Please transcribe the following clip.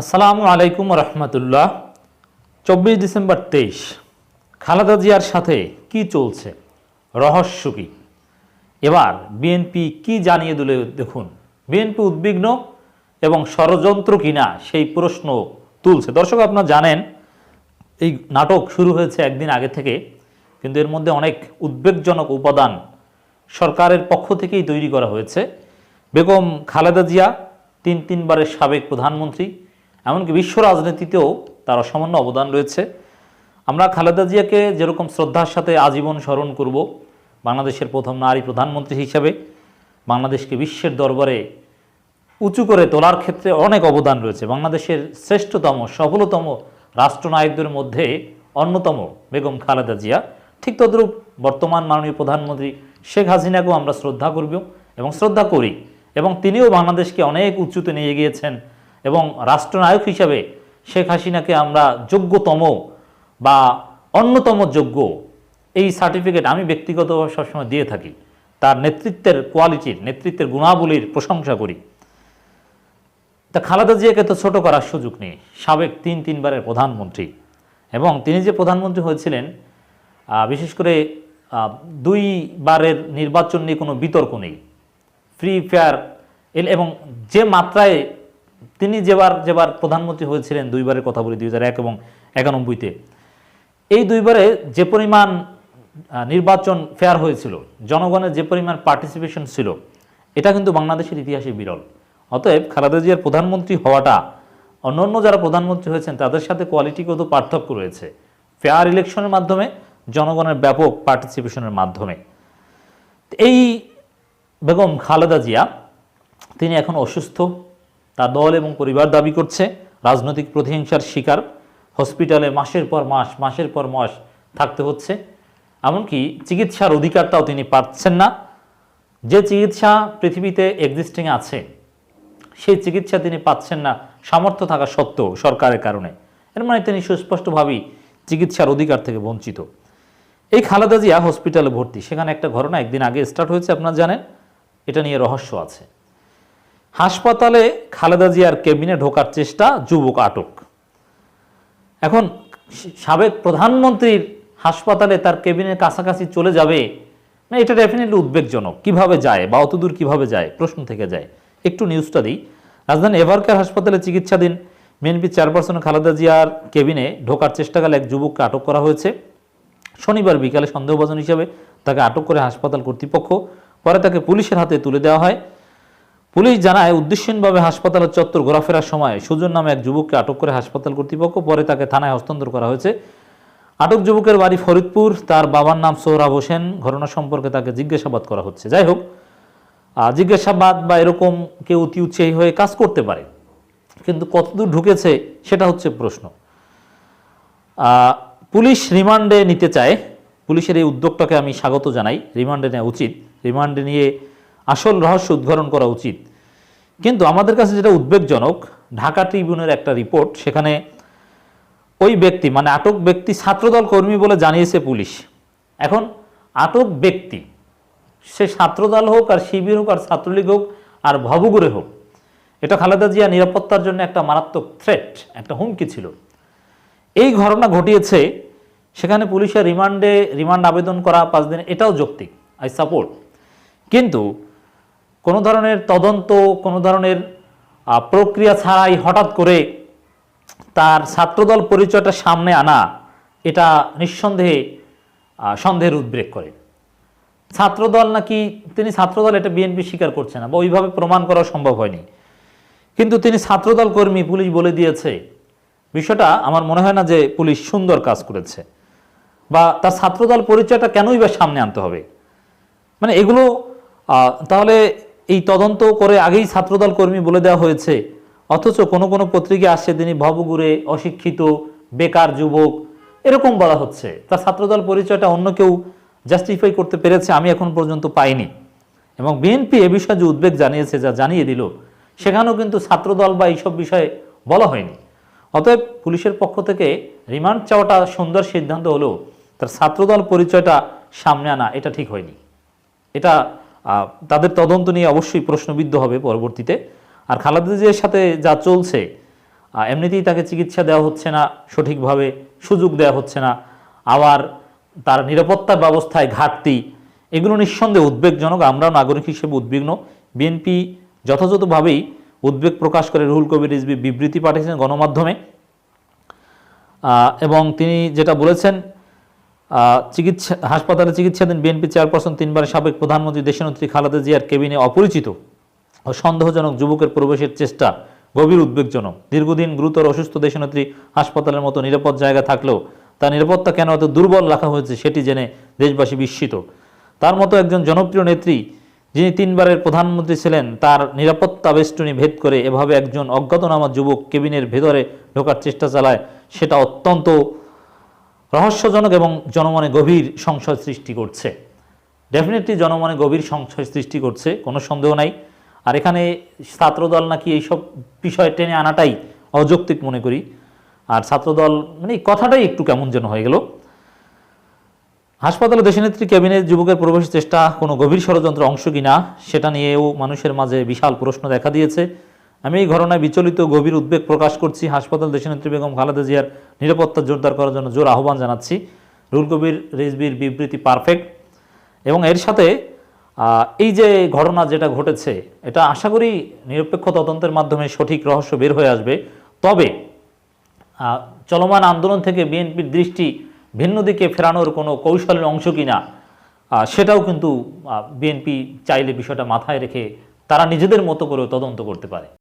আসসালামু আলাইকুম রহমতুল্লাহ। চব্বিশ ডিসেম্বর তেইশ, খালেদা জিয়ার সাথে কি চলছে? রহস্য কি? এবার বিএনপি কি জানিয়ে দিলে দেখুন। বিএনপি উদ্বিগ্ন এবং ষড়যন্ত্র কিনা সেই প্রশ্ন তুলছে। দর্শক, আপনারা জানেন, এই নাটক শুরু হয়েছে একদিন আগে থেকে, কিন্তু এর মধ্যে অনেক উদ্বেগজনক উপাদান সরকারের পক্ষ থেকেই তৈরি করা হয়েছে। বেগম খালেদা জিয়া, তিন তিনবারের সাবেক প্রধানমন্ত্রী এমনকি বিশ্ব রাজনীতিতেও তার অসামান্য অবদান রয়েছে। আমরা খালেদা জিয়াকে যেরকম শ্রদ্ধার সাথে আজীবন স্মরণ করব, বাংলাদেশের প্রথম নারী প্রধানমন্ত্রী হিসাবে, বাংলাদেশকে বিশ্বের দরবারে উঁচু করে তোলার ক্ষেত্রে অনেক অবদান রয়েছে। বাংলাদেশের শ্রেষ্ঠতম, সফলতম রাষ্ট্রনায়কদের মধ্যে অন্যতম বেগম খালেদা জিয়া। ঠিক তদ্রূপ বর্তমান মাননীয় প্রধানমন্ত্রী শেখ হাসিনাকেও আমরা শ্রদ্ধা করব এবং শ্রদ্ধা করি এবং তিনিও বাংলাদেশকে অনেক উঁচুতে নিয়ে গিয়েছেন এবং রাষ্ট্রনায়ক হিসাবে শেখ হাসিনাকে আমরা যোগ্যতম বা অন্যতম যোগ্য এই সার্টিফিকেট আমি ব্যক্তিগতভাবে সবসময় দিয়ে থাকি। তার নেতৃত্বের কোয়ালিটির, নেতৃত্বের গুণাবলীর প্রশংসা করি। তা খালেদা জিয়াকে তো ছোট করার সুযোগ নেই। সাবেক তিন তিনবারের প্রধানমন্ত্রী। এবং তিনি যে প্রধানমন্ত্রী হয়েছিলেন বিশেষ করে দুইবারের নির্বাচন নিয়ে কোনো বিতর্ক নেই। ফ্রি ফেয়ার এবং যে মাত্রায় তিনি যেবার যেবার প্রধানমন্ত্রী হয়েছিলেন, দুইবারের কথা বলি, দুই এবং একানব্বইতে। এই দুইবারে যে পরিমাণ নির্বাচন ফেয়ার হয়েছিল, জনগণের যে পরিমাণ পার্টিসিপেশন ছিল, এটা কিন্তু বাংলাদেশের ইতিহাসে বিরল। অতএব খালেদা জিয়ার প্রধানমন্ত্রী হওয়াটা অন্যান্য যারা প্রধানমন্ত্রী হয়েছেন, তাদের সাথে কোয়ালিটিগত পার্থক্য রয়েছে। ফেয়ার ইলেকশনের মাধ্যমে, জনগণের ব্যাপক পার্টিসিপেশনের মাধ্যমে। এই বেগম খালেদা জিয়া, তিনি এখন অসুস্থ তার দল এবং পরিবার দাবি করছে। রাজনৈতিক প্রতিহিংসার শিকার। হসপিটালে মাসের পর মাস, মাসের পর মাস থাকতে হচ্ছে। এমনকি চিকিৎসার অধিকারটাও তিনি পাচ্ছেন না। যে চিকিৎসা পৃথিবীতে এক্সিস্টিং আছে, সেই চিকিৎসা তিনি পাচ্ছেন না সামর্থ্য থাকা সত্ত্বেও সরকারের কারণে। এর মানে তিনি সুস্পষ্টভাবেই চিকিৎসার অধিকার থেকে বঞ্চিত। এই খালেদা জিয়া হসপিটালে ভর্তি। সেখানে একটা ঘটনা একদিন আগে স্টার্ট হয়েছে, আপনারা জানেন। এটা নিয়ে রহস্য আছে। হাসপাতালে খালেদা জিয়ার কেবিনে ঢোকার চেষ্টা যুবক আটক। এখন সাবেক প্রধানমন্ত্রীর হাসপাতালে তার কেবিনের কাছাকাছি চলে যাবে, না এটা ডেফিনেটলি উদ্বেগজনক? কীভাবে যায় বা অতদূর কীভাবে যায়? প্রশ্ন থেকে যায়। একটু নিউজটা দিই। রাজধানী এভারকার হাসপাতালে চিকিৎসাধীন বিএনপি চেয়ারপারসন খালেদা জিয়ার কেবিনে ঢোকার চেষ্টাকালে এক যুবককে আটক করা হয়েছে। শনিবার বিকালে সন্দেহভাজন হিসেবে তাকে আটক করে হাসপাতাল কর্তৃপক্ষ, পরে তাকে পুলিশের হাতে তুলে দেওয়া হয়। পুলিশ জানায়, উদ্দেশ্যহীনভাবে হাসপাতালের চত্বর ঘোরাফেরার সময় সুজন নামে এক যুবককে আটক করে হাসপাতাল কর্তৃপক্ষ, পরে তাকে থানায় হস্তান্তর করা হয়েছে। আটক যুবকের বাড়ি ফরিদপুর, তার বাবার নাম সোহরাব হোসেন। ঘটনা সম্পর্কে তাকে জিজ্ঞাসাবাদ করা হচ্ছে। যাই হোক জিজ্ঞাসাবাদ বা এরকম কেউ অতি উৎসাহী হয়ে কাজ করতে পারে, কিন্তু কতদূর ঢুকেছে সেটা হচ্ছে প্রশ্ন। পুলিশ রিমান্ডে নিতে চায়। পুলিশের এই উদ্যোগটাকে আমি স্বাগত জানাই। রিমান্ডে নেওয়া উচিত। রিমান্ডে নিয়ে আসল রহস্য উদ্ঘাটন করা উচিত। কিন্তু আমাদের কাছে যেটা উদ্বেগজনক, ঢাকা ট্রিবিউনের একটা রিপোর্ট সেখানে ওই ব্যক্তি মানে আটক ব্যক্তি ছাত্রদল কর্মী বলে জানিয়েছে পুলিশ। এখন আটক ব্যক্তি, সে ছাত্রদল হোক আর শিবির হোক আর ছাত্রলীগ হোক আর ভবগুরে হোক, এটা খালেদা জিয়া নিরাপত্তার জন্য একটা মারাত্মক থ্রেট একটা হুমকি ছিল। এই ঘটনা ঘটিয়েছে, সেখানে পুলিশের রিমান্ডে রিমান্ড আবেদন করা পাঁচ দিন এটাও যৌক্তিক আই সাপোর্ট কিন্তু কোনো ধরনের তদন্ত, কোনো ধরনের প্রক্রিয়া ছাড়াই হঠাৎ করে তার ছাত্রদল পরিচয়টা সামনে আনা, এটা নিঃসন্দেহে সন্দেহের উদ্বেগ করে। ছাত্রদল নাকি, তিনি ছাত্রদল, এটা বিএনপি স্বীকার করছে না বা ওইভাবে প্রমাণ করা সম্ভব হয়নি। কিন্তু তিনি ছাত্রদল কর্মী, পুলিশ বলে দিয়েছে। বিষয়টা আমার মনে হয় না যে পুলিশ সুন্দর কাজ করেছে। বা তার ছাত্রদল পরিচয়টা কেনই বা সামনে আনতে হবে? মানে এগুলো তাহলে তদন্ত করে আগেই ছাত্রদল কর্মী বলে দেওয়া হয়েছে। অথচ কোনো কোনো পত্রিকা আসছে তিনি ভবগুরে অশিক্ষিত, বেকার যুবক, এরকম বলা হচ্ছে। তার ছাত্রদল পরিচয়টা অন্য কেউ জাস্টিফাই করতে পেরেছে আমি এখন পর্যন্ত পাইনি। এবং বিএনপি এ বিষয়ে যে উদ্বেগ জানিয়েছে, যা জানিয়ে দিল, সেখানেও কিন্তু ছাত্রদল বা এইসব বিষয়ে বলা হয়নি। অতএব পুলিশের পক্ষ থেকে রিমান্ড চাওয়াটা সুন্দর সিদ্ধান্ত হলেও তার ছাত্রদল পরিচয়টা সামনে আনা এটা ঠিক হয়নি। এটা তাদের তদন্ত নিয়ে অবশ্যই প্রশ্নবিদ্ধ হবে পরবর্তীতে। আর খালেদা জিয়ার সাথে যা চলছে এমনিতেই তাকে চিকিৎসা দেওয়া হচ্ছে না, সঠিকভাবে সুযোগ দেওয়া হচ্ছে না। আবার তার নিরাপত্তা ব্যবস্থায় ঘাটতি, এগুলো নিঃসন্দেহে উদ্বেগজনক। আমরাও নাগরিক হিসেবে উদ্বিগ্ন। বিএনপি যথাযথভাবেই উদ্বেগ প্রকাশ করে রুহুল কবির রিজবি বিবৃতি পাঠিয়েছেন গণমাধ্যমে। এবং তিনি যেটা বলেছেন চিকিৎসা, হাসপাতালে চিকিৎসাধীন বিএনপি চেয়ারপারসন, তিনবারের সাবেক প্রধানমন্ত্রী, দেশনেত্রী খালেদা জিয়ার কেবিনে অপরিচিত ও সন্দেহজনক যুবকের প্রবেশের চেষ্টা গভীর উদ্বেগজনক। দীর্ঘদিন গুরুতর অসুস্থ দেশনেত্রী হাসপাতালের মতো নিরাপদ জায়গা থাকলেও তার নিরাপত্তা কেন এত দুর্বল রাখা হয়েছে সেটি জেনে দেশবাসী বিস্মিত। তার মতো একজন জনপ্রিয় নেত্রী, যিনি তিনবারের প্রধানমন্ত্রী ছিলেন, তার নিরাপত্তা বেষ্টনী ভেদ করে এভাবে একজন অজ্ঞাতনামা যুবক কেবিনের ভেতরে ঢোকার চেষ্টা চালায়, সেটা অত্যন্ত রহস্যজনক এবং জনমনে গভীর সংশয় সৃষ্টি করছে। ডেফিনেটলি জনমনে গভীর সংশয় সৃষ্টি করছে, কোনো সন্দেহ নাই। আর এখানে ছাত্রদল নাকি এইসব বিষয় টেনে আনাটাই অযৌক্তিক মনে করি। আর ছাত্রদল মানে এই কথাটাই একটু কেমন যেন হয়ে গেল। হাসপাতালে দেশনেত্রী ক্যাবিনেট যুবকের প্রবেশের চেষ্টা কোনো গভীর ষড়যন্ত্র অংশ কিনা, সেটা নিয়েও মানুষের মাঝে বিশাল প্রশ্ন দেখা দিয়েছে। আমি এই ঘটনায় বিচলিত, গভীর উদ্বেগ প্রকাশ করছি। হাসপাতাল দেশনেত্রী বেগম খালেদা জিয়ার নিরাপত্তা জোরদার করার জন্য জোর আহ্বান জানাচ্ছি। রুল কবির রিজবির বিবৃতি পারফেক্ট এবং এর সাথে এই যে ঘটনা যেটা ঘটেছে, এটা আশা করি নিরপেক্ষ তদন্তের মাধ্যমে সঠিক রহস্য বের হয়ে আসবে। তবে চলমান আন্দোলন থেকে বিএনপির দৃষ্টি ভিন্ন দিকে ফেরানোর কোনো কৌশলের অংশ কিনা সেটাও কিন্তু বিএনপি চাইলে বিষয়টা মাথায় রেখে তারা নিজেদের মতো করেও তদন্ত করতে পারে।